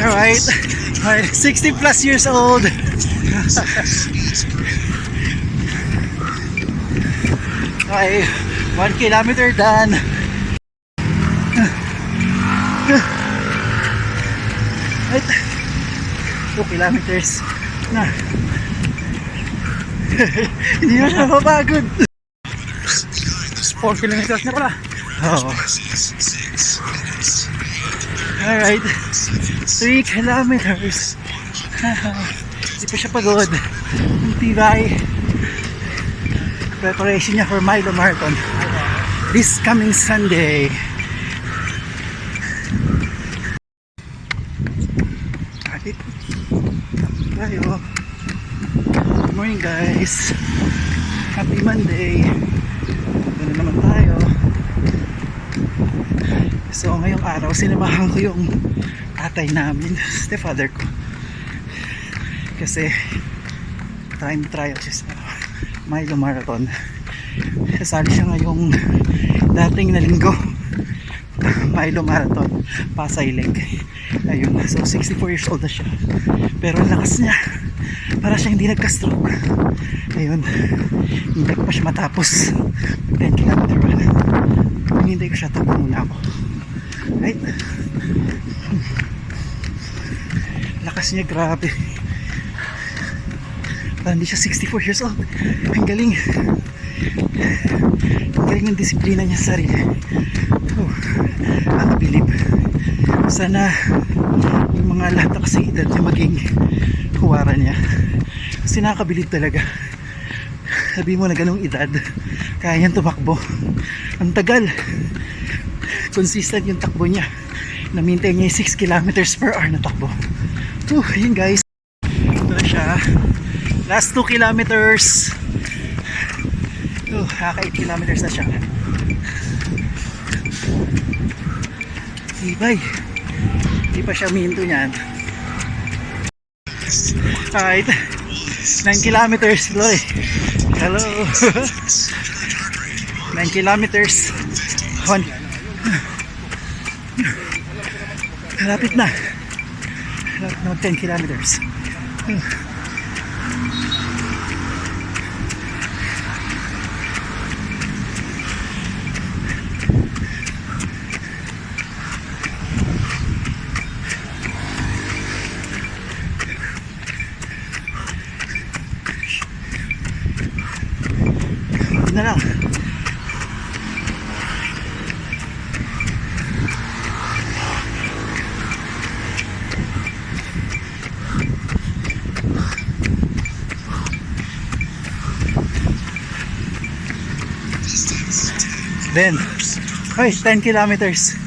Alright. Alright, 60 plus years old. Okay, 1 kilometer done. Right. 2 kilometers na. Hindi na siya mapapagod. 4 kilometers na pala. Oo. Alright. 3 kilometers. Hindi pa siya pagod. Ang tibay. Preparation niya for Milo Marathon. This coming Sunday. Alright. Tayo. Good morning guys. Happy Monday. Na naman tayo. So ngayong araw, sinamahan ko yung tatay namin, stepfather ko. Kasi time trial siya sa Milo Marathon. Kasali siya ngayong dating na linggo. Milo Marathon, Pasay Lake. Ayun, so 64 years old na siya. Pero lakas niya. Para siya hindi nagka-stroke. Ayun, hindi ko pa siya matapos. 10 kilometer. Hinintay ko siya, takbo muna ako. Right? Lakas niya, grabe. Parang hindi siya 64 years old. Ang galing. Ang galing ng disiplina niya sa sarili. Oh, nakabilib. Sana yung mga lahat na kasing edad niya maging huwara niya. Kasi nakakabilib talaga. Sabi mo na ganong edad, kaya niyang tumakbo. Ang tagal. Consistent yung takbo niya. Na-maintain niya yung 6 kilometers per hour na takbo. Oh, yun guys. Ito na siya. Last 2 kilometers. Oh, kaka 8 kilometers na siya. Ibay. Hindi pa siya minto niyan. Alright. 9 kilometers, Loy. Hello. 9 kilometers. One. Malapit na. Malapit na mag 10 kilometers. Yun na lang. Then, ay, 10 kilometers.